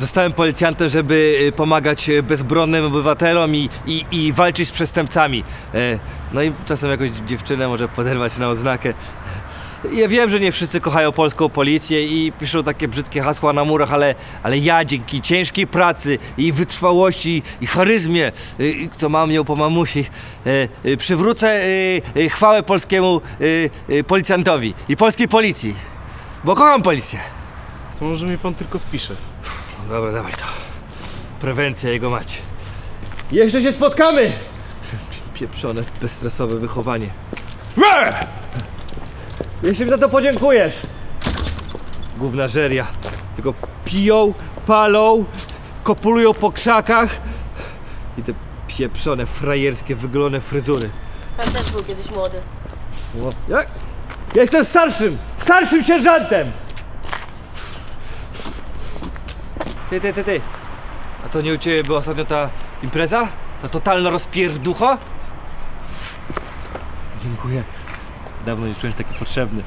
Zostałem policjantem, żeby y, pomagać y, bezbronnym obywatelom i, i, i walczyć z przestępcami. E, No i czasem jakąś dziewczynę może poderwać na oznakę. Ja wiem, że nie wszyscy kochają polską policję i piszą takie brzydkie hasła na murach, ale, ale ja dzięki ciężkiej pracy i wytrwałości i charyzmie, co mam ją po mamusi, przywrócę chwałę polskiemu policjantowi i polskiej policji. Bo kocham policję. To może mi pan tylko spisze. No dobra, dawaj to. Prewencja jego mać. Jeszcze się spotkamy! Pieprzone, bezstresowe wychowanie. Jeśli mi za to podziękujesz. Główna żeria. Tylko piją, palą, kopulują po krzakach. I te pieprzone, frajerskie, wygolone fryzury. Pan też był kiedyś młody. Jak? Ja jestem starszym! Starszym sierżantem! Ty, ty, ty, ty. A to nie u ciebie była ostatnio ta impreza? Ta totalna rozpierducha? Dziękuję. Dawno nie czułem się taki potrzebny.